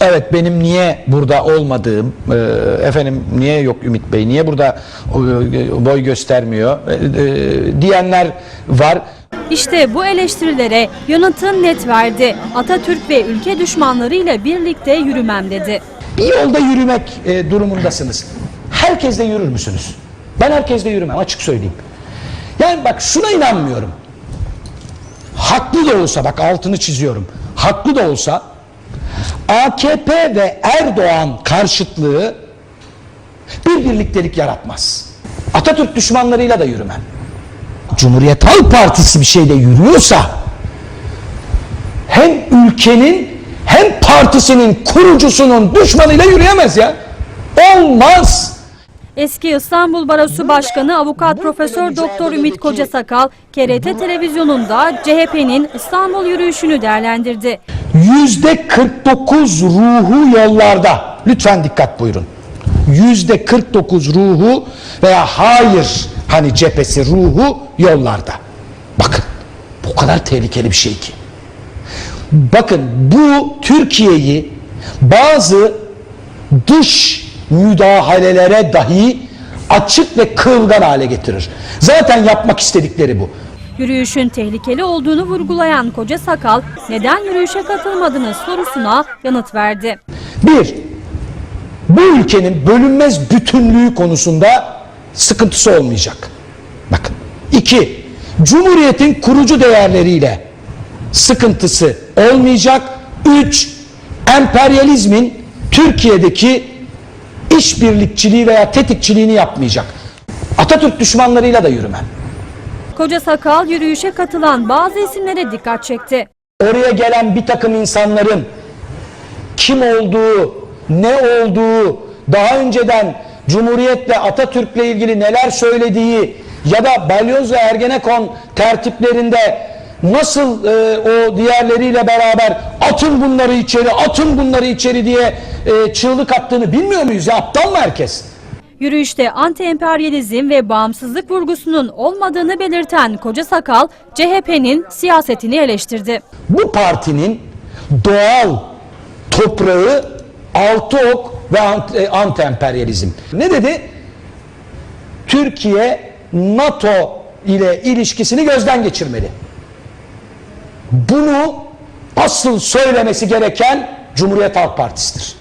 Evet benim niye burada olmadığım, e, efendim niye yok Ümit Bey, niye burada e, boy göstermiyor e, e, diyenler var. İşte bu eleştirilere yanıtın net verdi. Atatürk ve ülke düşmanlarıyla birlikte yürümem dedi. Bir yolda yürümek e, durumundasınız. Herkesle yürür müsünüz? Ben herkesle yürümem açık söyleyeyim. Yani bak şuna inanmıyorum. Haklı da olsa bak altını çiziyorum. Haklı da olsa AKP ve Erdoğan karşıtlığı bir birliktelik yaratmaz. Atatürk düşmanlarıyla da yürümem. Cumhuriyet Halk Partisi bir şeyde yürüyorsa hem ülkenin hem partisinin kurucusunun düşmanıyla yürüyemez ya. Olmaz. Eski İstanbul Barosu Başkanı Avukat Profesör Doktor Ümit Kocasakal, KRT televizyonunda CHP'nin İstanbul yürüyüşünü değerlendirdi. Yüzde 49 ruhu yollarda. Lütfen dikkat buyurun. Yüzde 49 ruhu veya hayır hani cephesi ruhu yollarda. Bakın bu kadar tehlikeli bir şey ki. Bakın bu Türkiye'yi bazı dış müdahalelere dahi açık ve kırılgan hale getirir. Zaten yapmak istedikleri bu. Yürüyüşün tehlikeli olduğunu vurgulayan Koca Sakal, neden yürüyüşe katılmadınız sorusuna yanıt verdi. Bir, bu ülkenin bölünmez bütünlüğü konusunda sıkıntısı olmayacak. Bakın. İki, Cumhuriyetin kurucu değerleriyle sıkıntısı olmayacak. Üç, emperyalizmin Türkiye'deki işbirlikçiliği veya tetikçiliğini yapmayacak. Atatürk düşmanlarıyla da yürümem. Koca Sakal yürüyüşe katılan bazı isimlere dikkat çekti. Oraya gelen bir takım insanların kim olduğu, ne olduğu, daha önceden Cumhuriyet'le Atatürk'le ilgili neler söylediği ya da Balyoz ve Ergenekon tertiplerinde nasıl e, o diğerleriyle beraber atın bunları içeri, atın bunları içeri diye e, çığlık attığını bilmiyor muyuz ya? Aptal mı herkes? Yürüyüşte anti-emperyalizm ve bağımsızlık vurgusunun olmadığını belirten Koca Sakal, CHP'nin siyasetini eleştirdi. bu partinin doğal toprağı altı ok ve e, anti-emperyalizm. Ne dedi? Türkiye NATO ile ilişkisini gözden geçirmeli. Bunu asıl söylemesi gereken Cumhuriyet Halk Partisi'dir.